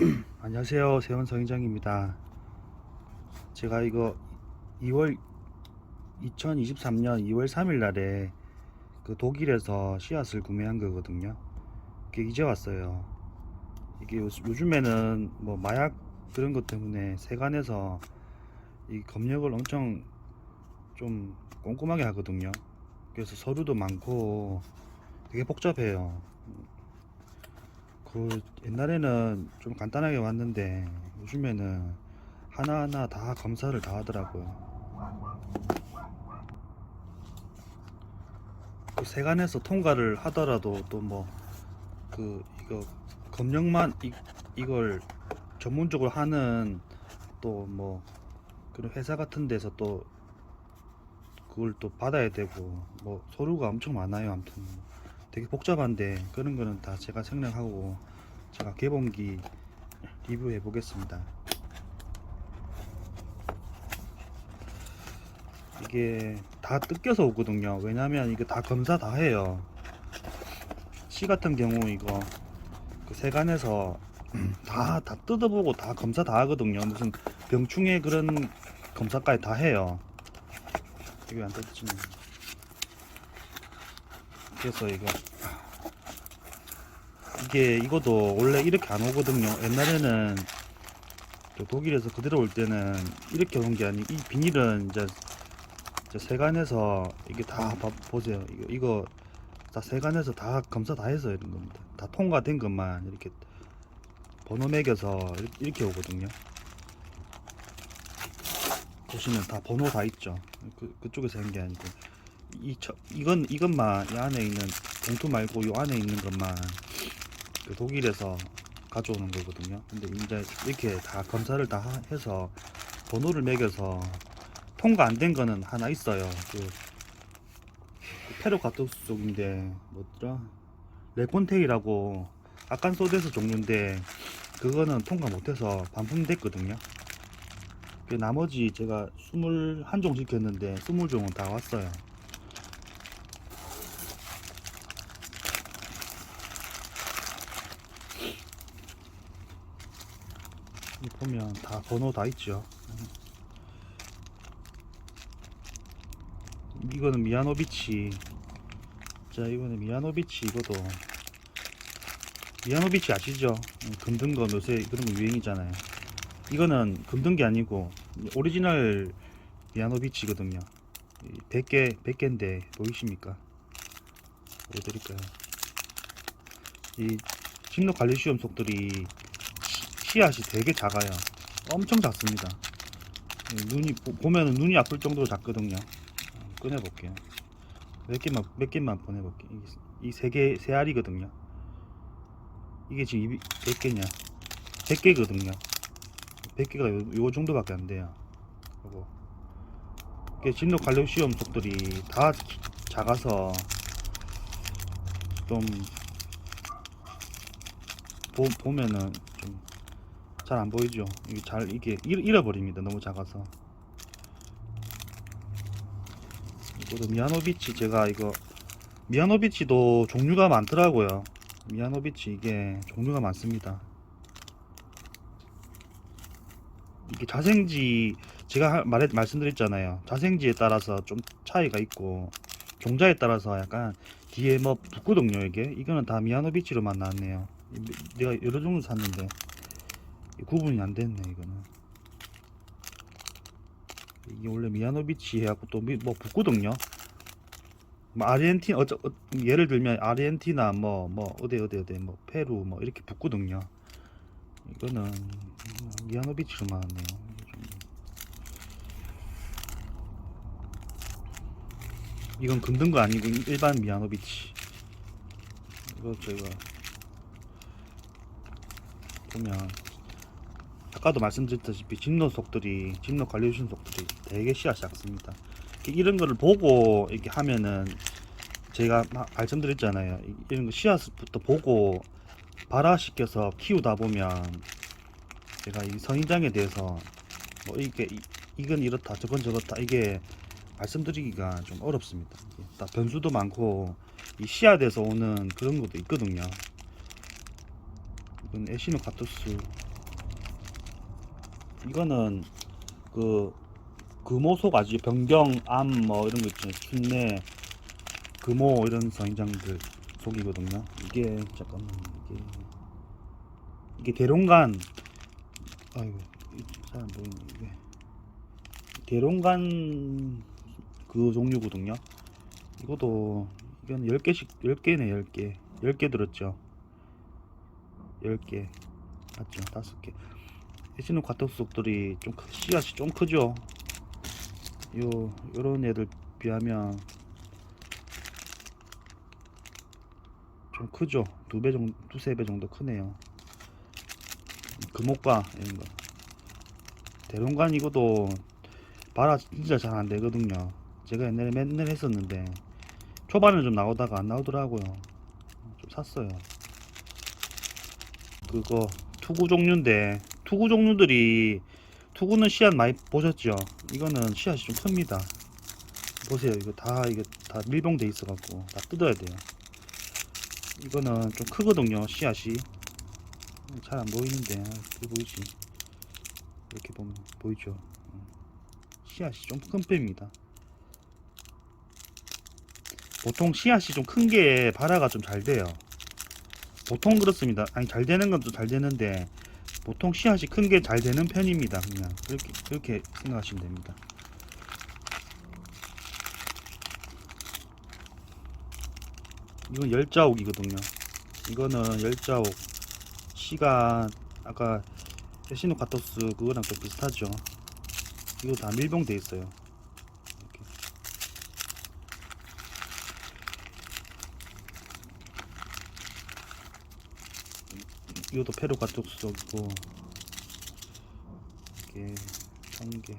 안녕하세요. 세원 성인장입니다. 제가 이거 2월 2023년 2월 3일 날에 그 독일에서 씨앗을 구매한 거거든요. 그게 이제 왔어요. 이게 요, 요즘에는 뭐 마약 그런 것 때문에 세관에서 이 검역을 엄청 좀 꼼꼼하게 하거든요. 그래서 서류도 많고 되게 복잡해요 그 옛날에는 좀 간단하게 왔는데 요즘에는 하나하나 다 검사를 다 하더라고요. 그 세관에서 통과를 하더라도 또 뭐 그 이거 검역만 이, 이걸 전문적으로 하는 또 뭐 그런 회사 같은 데서 또 그걸 또 받아야 되고 뭐 서류가 엄청 많아요. 아무튼 되게 복잡한데 그런 거는 다 제가 생략하고 제가 개봉기 리뷰해 보겠습니다. 이게 다 뜯겨서 오거든요. 왜냐면 이게 다 검사 다 해요. 씨 같은 경우 이거 그 세관에서 다, 다 뜯어보고 다 검사 다 하거든요. 무슨 병충해 그런 검사까지 다 해요. 이게 안 뜯어지네. 그래서 이거 이게 이것도 원래 이렇게 안 오거든요. 옛날에는 저 독일에서 그대로 올 때는 이렇게 오는 게 아니고 이 비닐은 이제, 이제 세관에서 이게 다 봐- 보세요. 이거 이거 다 세관에서 다 검사 다 해서 이런 겁니다. 다 통과된 것만 이렇게 번호 매겨서 이렇게- 오거든요. 보시면 다 번호 다 있죠. 그 그쪽에서 한 게 아니고 이 저, 이건 이것만 이 안에 있는 봉투 말고 이 안에 있는 것만 그 독일에서 가져오는 거거든요. 근데 이제 이렇게 다 검사를 다 하- 해서 번호를 매겨서 통과 안 된 거는 하나 있어요. 그, 그 페로카토스 쪽인데 뭐더라? 레콘테이라고 아칸소데스 종류인데 그거는 통과 못해서 반품됐거든요. 그 나머지 제가 21종 시켰는데 20종은 다 왔어요. 이 보면 다 번호 다 있죠. 이거는 미야노비치. 자, 이거는 미야노비치 이거도 미야노비치 아시죠? 음, 금든 거 요새 그런 거 유행이잖아요. 이거는 금든 게 아니고 오리지널 미야노비치거든요. 100개 100개인데 보이십니까? 보여드릴까요? 이 침노 관리시험 속들이 씨앗이 되게 작아요. 엄청 작습니다. 예, 눈이 보- 보면은 눈이 아플 정도로 작거든요. 어, 꺼내 볼게요. 몇 개만 몇 개만 보내 볼게요. 이 세 개 세 알이거든요. 이게 지금 몇 개냐? 100개거든요. 100개가 요, 요 정도밖에 안 돼요. 요거. 이게 진로 칼슘 속들이 다 작아서 좀 보, 보면은 좀 잘 안 보이죠? 이게 잘 이게 잃, 잃어버립니다. 너무 작아서. 이거도 미야노비치 제가 이거 미야노비치도 종류가 많더라고요. 미야노비치 이게 종류가 많습니다. 이게 자생지 제가 하- 말해 말씀드렸잖아요. 자생지에 따라서 좀 차이가 있고 종자에 따라서 약간 뒤에 뭐 붙거든요. 이게 이거는 다 미야노비치로만 나왔네요. 이- 내가 여러 종류 샀는데 이 구분이 안 됐네 이거는. 이게 원래 미야노비치 해갖고 또 뭐 붙거든요. 뭐 아르헨티나 어쩌 어, 예를 들면 아르헨티나 뭐뭐 어디 어디 어디 뭐 페루 뭐 이렇게 붙거든요. 이거는. 이게 좀- 이건 금든 거 아니고 일반 미야노비치. 이거 제가 보면 아까도 말씀드렸다시피 진로 속들이 진로 관리해주신 속들이 되게 씨앗이 작습니다. 이런 거를 보고 이렇게 하면은 제가 마- 말씀드렸잖아요. 이- 이런 거 씨앗부터 보고 발화시켜서 키우다 보면 제가 이 선인장에 대해서 뭐 이게 이- 이건 이렇다 저건 저렇다 이게 말씀드리기가 좀 어렵습니다. 이게 다 변수도 많고 이 씨앗에서 오는 그런 것도 있거든요. 이건 에시노카토스 이거는 그 금호속 아주 변경, 암 뭐 이런 거 있잖아요. 순내, 금호 이런 성인장들 속이거든요. 이게 잠깐만 이게 이게 대롱간. 아이고 잘 안 보이네 이게. 대롱간 그 종류거든요. 이것도 이건 10개씩 10개네 10개. 10개 들었죠? 10개. 맞죠? 5개 해시는 과떡속들이 좀 크- 씨앗이 좀 크죠? 요 요런 애들 비하면 좀 크죠? 두 배 정도 두세 배 정도 크네요. 금옥과 이런 거. 대롱간 이것도 발화 진짜 잘 안 되거든요. 제가 옛날에 맨날 했었는데 초반에 좀 나오다가 안 나오더라고요. 좀 샀어요. 그거 투구 종류인데 투구 종류들이 투구는 씨앗 많이 보셨죠? 이거는 씨앗이 좀 큽니다. 보세요. 이거 다 이게 다 밀봉돼 있어 갖고 다 뜯어야 돼요. 이거는 좀 크거든요. 씨앗이 잘 안 보이는데 아, 그 보이지? 이렇게 보면 보이죠? 음. 씨앗이 좀 큰 편입니다. 보통 씨앗이 좀 큰 게 발화가 좀 잘 돼요. 보통 그렇습니다. 아니 잘 되는 건 또 잘 되는데 보통 씨앗이 큰 게 잘 되는 편입니다. 그냥 그렇게 그렇게 생각하시면 됩니다. 이건 열자옥이거든요. 이거는 열자옥 씨가 아까 에시노 카토스 그거랑 좀 비슷하죠. 이거 다 밀봉돼 있어요. 이렇게. 이것도 페루 가쪽 수적이고 이게 천개.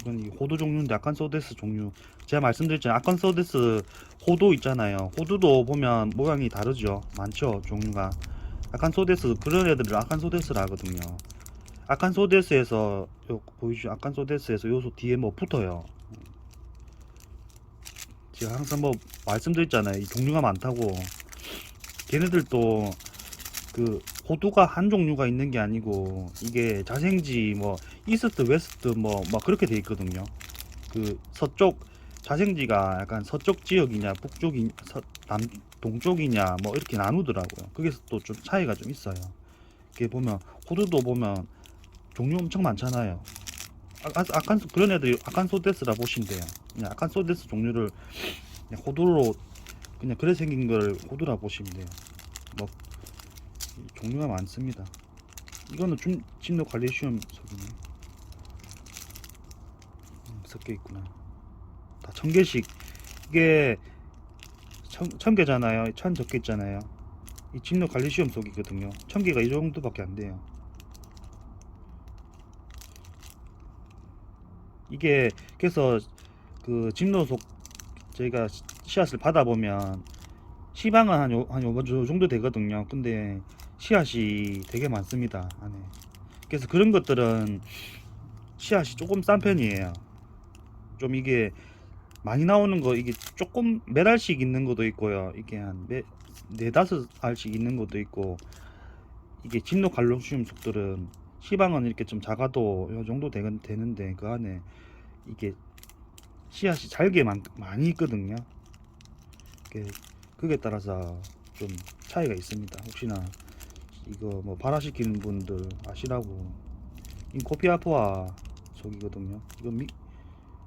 이건 이 호두 종류인데 아칸 소데스 종류. 제가 말씀드렸잖아요 아칸 소데스 호두 있잖아요. 호두도 보면 모양이 다르죠. 많죠 종류가. 아칸 소데스 그런 애들을 아칸 소데스라 하거든요. 아칸 소데스에서 요 보이시죠? 아칸 소데스에서 요소 뒤에 뭐 붙어요. 제가 항상 뭐 말씀드렸잖아요. 이 종류가 많다고. 걔네들도 그 호두가 한 종류가 있는 게 아니고 이게 자생지 뭐 이스트 웨스트 뭐 막 그렇게 돼 있거든요. 그 서쪽 자생지가 약간 서쪽 지역이냐 북쪽이 서, 남 동쪽이냐 뭐 이렇게 나누더라고요. 거기서 또 좀 차이가 좀 있어요. 이게 보면 호두도 보면 종류 엄청 많잖아요. 아, 아, 아칸 그런 애들이 아칸소데스라 돼요. 그냥 아칸소데스 종류를 그냥 호두로 그냥 그래 생긴 걸 호두라 보시면 돼요. 뭐 종류가 많습니다. 이거는 좀 진노 관리시험 속이네. 음, 섞여 있구나. 다 천 개씩 이게 천, 천 개잖아요. 천 적혀 있잖아요. 이 진노 관리시험 속이거든요. 천 개가 이 정도밖에 안 돼요. 이게 그래서 그 진노 속 저희가 시- 씨앗을 받아보면 시방은 한, 요, 한 요, 요 정도 되거든요. 근데 씨앗이 되게 많습니다. 안에. 그래서 그런 것들은 씨앗이 조금 싼 편이에요. 좀 이게 많이 나오는 거 이게 조금 몇 알씩 있는 것도 있고요. 이게 한 네, 네다섯 알씩 있는 것도 있고 이게 진노 갈로시움 속들은 시방은 이렇게 좀 작아도 요 정도 되, 되는데 그 안에 이게 씨앗이 잘게 많, 많이 있거든요. 그게 따라서 좀 차이가 있습니다. 혹시나 이거 뭐 발화시키는 분들 아시라고 이 코피아포아 속이거든요. 이거 믹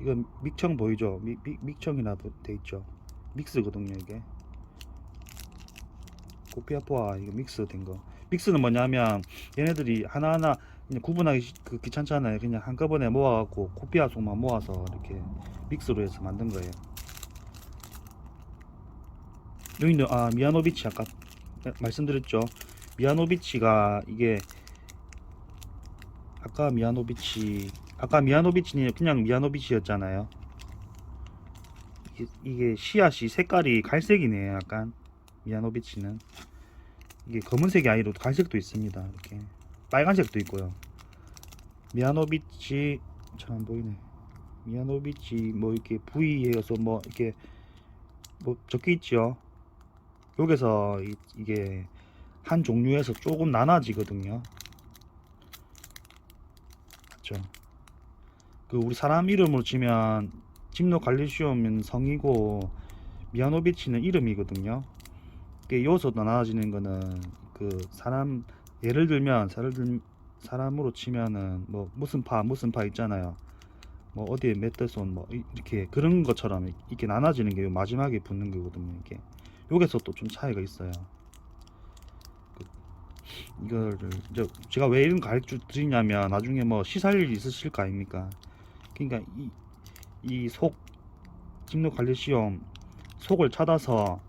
이거 믹청 보이죠? 믹, 믹, 믹청이나 돼 있죠. 믹스거든요 이게. 코피아포아 이거 믹스 된 거. 믹스는 뭐냐면 얘네들이 하나하나 구분하기 시- 그 귀찮잖아요. 그냥 한꺼번에 모아갖고 코피아 속만 모아서 이렇게 믹스로 해서 만든 거예요. 여기는 아 미아노비치 아까 말씀드렸죠. 미아노비치가 이게 아까 미아노비치 아까 미아노비치는 그냥 미아노비치였잖아요. 이게, 씨앗이 색깔이 갈색이네요. 약간 미아노비치는 이게 검은색이 아니라 갈색도 있습니다. 이렇게 빨간색도 있고요. 미아노비치 잘 안 보이네. 미아노비치 뭐 이렇게 V에서 뭐 이렇게 뭐 적혀 있죠. 여기서 이, 이게 한 종류에서 조금 나눠지거든요. 맞죠. 그 우리 사람 이름으로 치면 짐노 갈리시움은 성이고 미아노비치는 이름이거든요. 그 요소도 나눠지는 거는 그 사람 예를 들면 들 사람으로 치면은 뭐 무슨 파 무슨 파 있잖아요. 뭐 어디에 맷더손 뭐 이- 이렇게 그런 것처럼 이렇게 나눠지는 게 마지막에 붙는 거거든요. 이게 여기서 또 좀 차이가 있어요. 그 이거를 이제 제가 왜 이런 거 가르쳐 드리냐면 나중에 뭐 시살 일이 있으실 거 아닙니까? 그러니까 이 이속 침노 갈리시움 속을 찾아서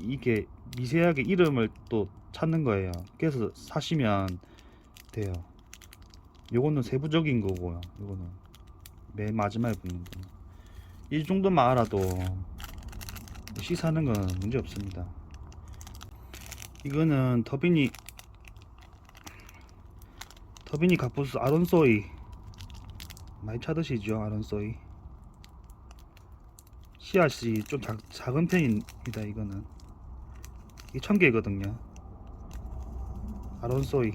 이게 미세하게 이름을 또 찾는 거예요. 그래서 사시면 돼요. 요거는 세부적인 거고요. 요거는 맨 마지막에 붙는 거. 이 정도만 알아도 시 사는 건 문제 없습니다. 이거는 터빈이 터빈이 카푸스 아론소이. 많이 찾으시죠 아론소이. 씨앗이 좀 작, 작은 편입니다 이거는. 이게 천 개거든요. 아론소이.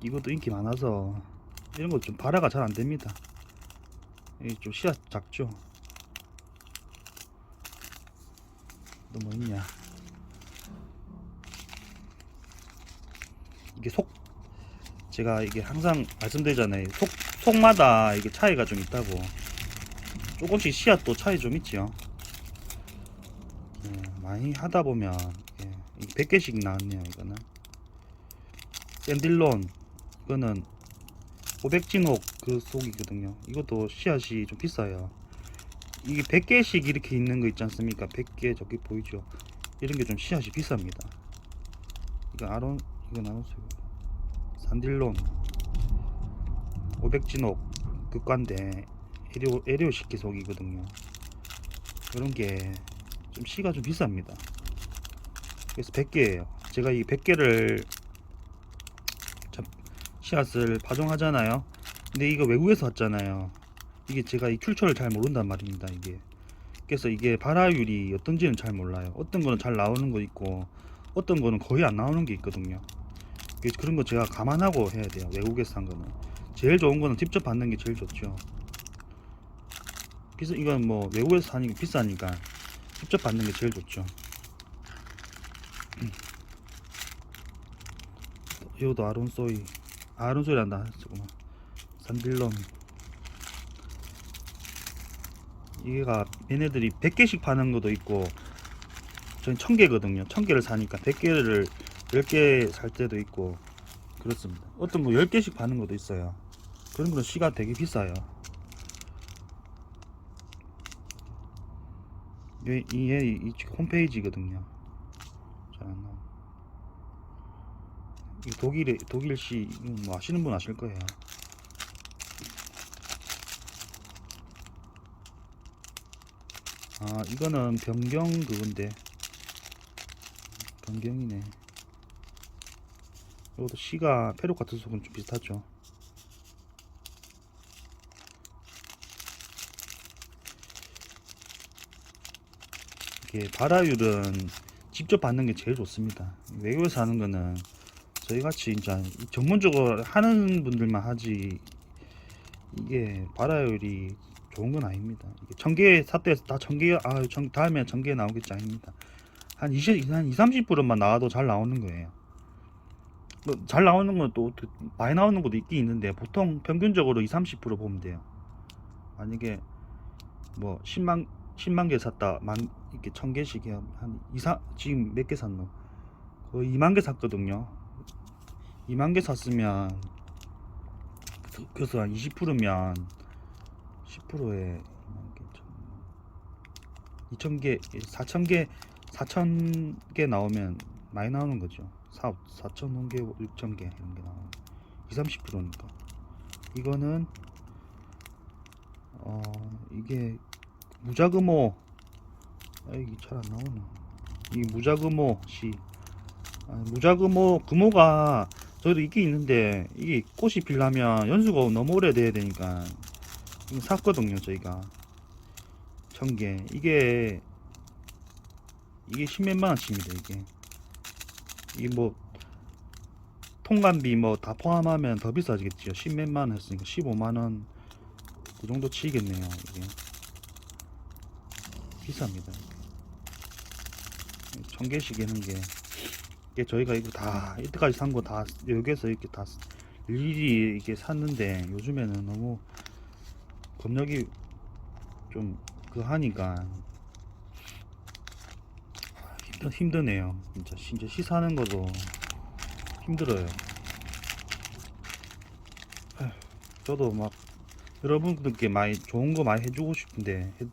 이것도 인기 많아서 이런 거 좀 발화가 잘 안됩니다. 좀 씨앗 작죠? 또 뭐 있냐 이게 속 제가 이게 항상 말씀드리잖아요. 속 속마다 이게 차이가 좀 있다고. 조금씩 씨앗도 차이 좀 있지요. 예, 많이 하다 보면 예, 100개씩 나왔네요 이거는. 샌딜론 이거는 500진옥 그 속이거든요. 이것도 씨앗이 좀 비싸요. 이게 100개씩 이렇게 있는 거 있지 않습니까? 100개 저기 보이죠? 이런 게 좀 씨앗이 비쌉니다. 이거 아론 이거 나눴어요. 산딜론 500진옥 극관대 에리오 에리오 식 기 속이거든요. 이런 게좀 씨가 좀 비쌉니다. 그래서 100개예요. 제가 이 100개를 씨앗을 파종하잖아요. 근데 이거 외국에서 왔잖아요. 이게 제가 이 출처를 잘 모른단 말입니다 이게. 그래서 이게 발화율이 어떤지는 잘 몰라요. 어떤 거는 잘 나오는 거 있고 어떤 거는 거의 안 나오는 게 있거든요 그런 거 제가 감안하고 해야 돼요. 외국에서 산 거는. 제일 좋은 거는 직접 받는 게 제일 좋죠. 비싸 이건 뭐 외국에서 사니까 비싸니까 직접 받는 게 제일 좋죠. 음. 이것도 아론소이 아론소이란다 잠깐만. 산딜론 이게가 얘네들이 100개씩 파는 것도 있고 저는 1000개거든요. 1000개를 사니까 100개를 10개 살 때도 있고. 그렇습니다. 어떤 거 10개씩 파는 것도 있어요. 그런 거는 시가 되게 비싸요. 이게 이게 이 홈페이지거든요. 잘안 나와. 이 독일의 독일시 뭐 아시는 분 아실 거예요. 아 이거는 변경 그건데. 변경이네 이것도 시가 페루 같은 속은 좀 비슷하죠 이게 발화율은 직접 받는 게 제일 좋습니다 외국에서 하는 거는 저희 같이 이제 전문적으로 하는 분들만 하지 이게 발화율이 좋은 건 아닙니다. 천개 샀대에서 다 천개 아 천, 다음에 천개 나오겠지 아닙니다. 한 20, 한 2, 30%만 나와도 잘 나오는 거예요. 뭐잘 나오는 건 또 많이 나오는 것도 있긴 있는데 보통 평균적으로 2, 30% 보면 돼요. 만약에 뭐 10만 10만 개 샀다 만 이렇게 천 개씩 해야 한 2, 3 지금 몇 개 샀노? 거의 2만 개 샀거든요. 2만 개 샀으면 그- 그래서 한 20%면 10%에 2만 개, 2천 개, 4천 개, 4천 개 나오면 많이 나오는 거죠. 4, 4천 개, 6천 개 이런 게 나오는 2, 30%니까. 이거는 어 이게 무자금호. 아 이게 잘 안 나오나. 이 무자금호 씨 아, 무자금호 금호가 저희도 있긴 있는데 이게 꽃이 피려면 연수가 너무 오래 돼야 되니까 샀거든요 저희가. 천개. 이게 이게 십몇만 원치입니다 이게 이게 뭐 통관비 뭐 다 포함하면 더 비싸지겠지요. 10몇만 원 했으니까 15만 원 그 정도 치겠네요. 이게 비쌉니다. 천 개씩 하는 게 이게 저희가 이거 다 이때까지 산 거 다 여기에서 이렇게 다 일일이 이게 샀는데 요즘에는 너무 검역이 좀 그 하니까 힘드, 힘드네요. 진짜 진짜 시사하는 것도 힘들어요. 저도 막 여러분들께 많이 좋은 거 많이 해주고 싶은데 해-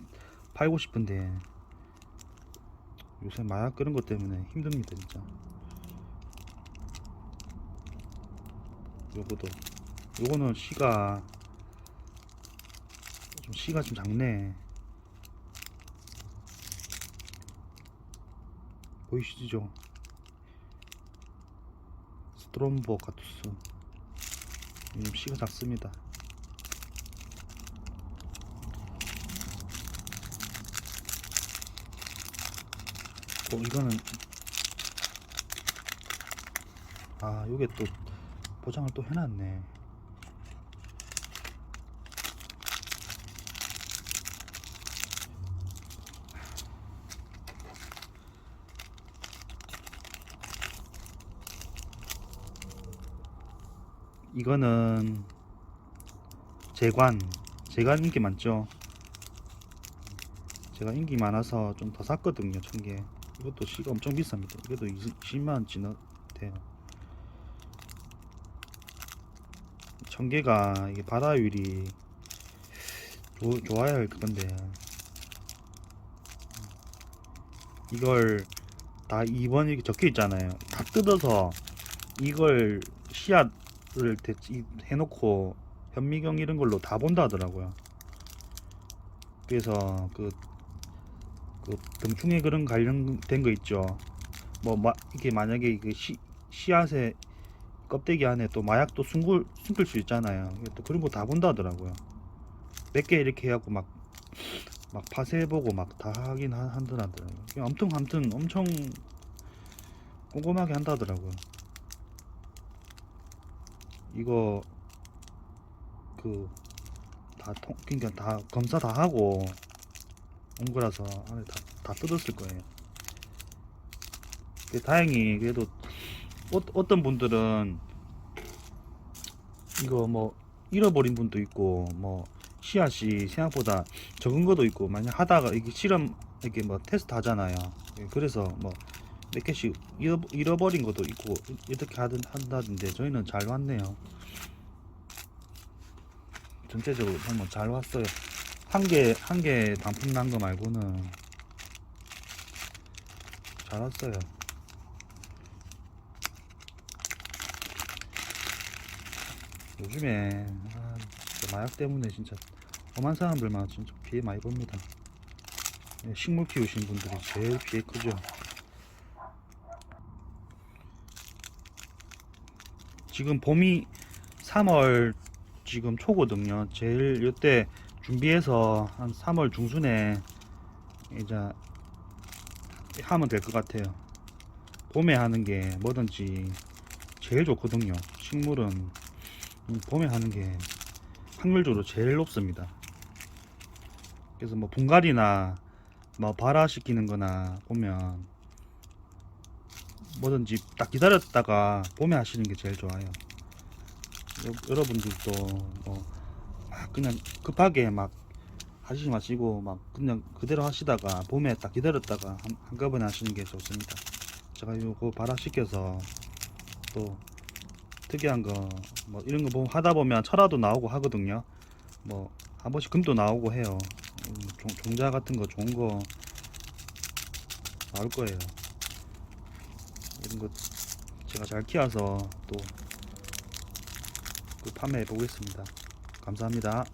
팔고 싶은데 요새 마약 그런 것 때문에 힘듭니다 진짜. 요거도 요거는 씨가 좀 씨가 좀 작네. 보이시죠? 스트롬보 카투스 좀 씨가 작습니다. 어 이거는 아 요게 또 포장을 또 해놨네. 이거는 재관 재관 인기 많죠? 제가 인기 많아서 좀 더 샀거든요 천개. 이것도 시가 엄청 비쌉니다. 이것도 20만원 지나 돼요. 천개가 이게 좋- 좋아야 할 건데. 이걸 다 2번 이렇게 적혀 있잖아요. 다 뜯어서 이걸 씨앗 이- 해놓고 현미경 이런 걸로 다 본다 하더라고요. 그래서 그, 그 등충에 그런 관련된 거 있죠. 뭐 마, 이게 만약에 그 씨, 씨앗에 껍데기 안에 또 마약도 숨글 숨길 수 있잖아요. 또 그런 거 다 본다 하더라고요. 몇 개 이렇게 해갖고 막 막 파쇄해보고 막 다 하긴 하- 한다더라고요. 아무튼 아무튼 엄청 꼼꼼하게 한다더라고요. 이거 그 다 통 그러니까 다 검사 다 하고 온 거라서 안에 다, 다 뜯었을 거예요. 다행히 그래도 어, 어떤 분들은 이거 뭐 잃어버린 분도 있고 뭐 씨앗이 생각보다 적은 것도 있고 만약 하다가 이게 실험 이렇게 뭐 테스트 하잖아요. 예, 그래서 뭐 몇 개씩 잃어, 잃어 버린 것도 있고 이렇게 하든 한다던데 저희는 잘 왔네요. 전체적으로 한번 잘 왔어요. 한 개 한 개 단품 난 거 말고는 잘 왔어요. 요즘에 아, 마약 때문에 진짜 엄한 사람들만 진짜 피해 많이 봅니다. 예, 식물 키우시는 분들이 제일 피해 크죠. 지금 봄이 3월 지금 초거든요. 제일 이때 준비해서 한 3월 중순에 이제 하면 될 것 같아요. 봄에 하는 게 뭐든지 제일 좋거든요. 식물은 음, 봄에 하는 게 확률적으로 제일 높습니다. 그래서 뭐 분갈이나 뭐 발화시키는 거나 보면 뭐든지 딱 기다렸다가 봄에 하시는 게 제일 좋아요. 여, 여러분들도 뭐막 그냥 급하게 막 하시지 마시고 막 그냥 그대로 하시다가 봄에 딱 기다렸다가 한, 한꺼번에 하시는 게 좋습니다. 제가 이거 발화시켜서 또 특이한 거 뭐 이런 거 보면 하다 보면 철화도 나오고 하거든요. 뭐 한 번씩 금도 나오고 해요. 음, 종, 종자 같은 거 좋은 거 나올 거예요. 이런 거 제가 잘 키워서 또 그 판매해 보겠습니다. 감사합니다.